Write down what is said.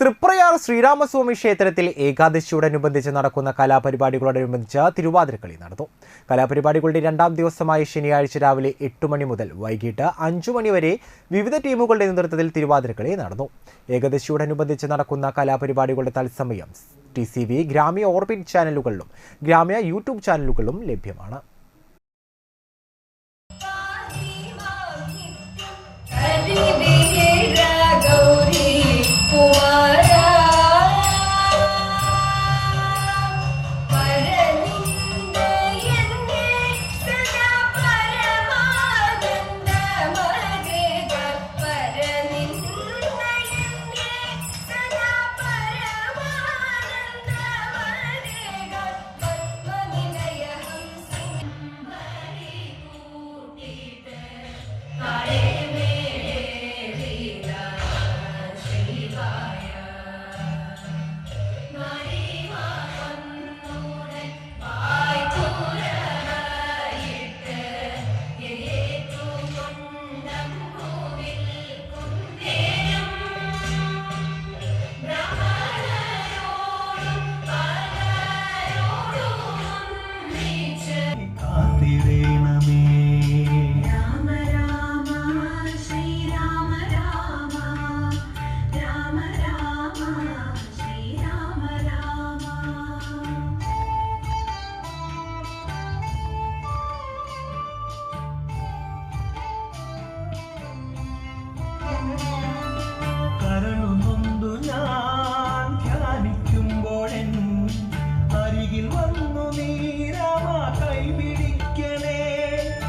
തൃപ്രയാർ ശ്രീരാമസ്വാമി ക്ഷേത്രത്തിൽ ഏകാദശിയോടനുബന്ധിച്ച് നടക്കുന്ന കലാപരിപാടികളോടനുബന്ധിച്ച് തിരുവാതിരക്കളി നടന്നു. കലാപരിപാടികളുടെ രണ്ടാം ദിവസമായ ശനിയാഴ്ച രാവിലെ എട്ട് മണി മുതൽ വൈകിട്ട് അഞ്ചു മണി വരെ വിവിധ ടീമുകളുടെ നേതൃത്വത്തിൽ തിരുവാതിരക്കളി നടന്നു. ഏകാദശിയോടനുബന്ധിച്ച് നടക്കുന്ന കലാപരിപാടികളുടെ തത്സമയം T C V Gramya orbit ചാനലുകളിലും ഗ്രാമ്യ യൂട്യൂബ് ചാനലുകളിലും ലഭ്യമാണ്.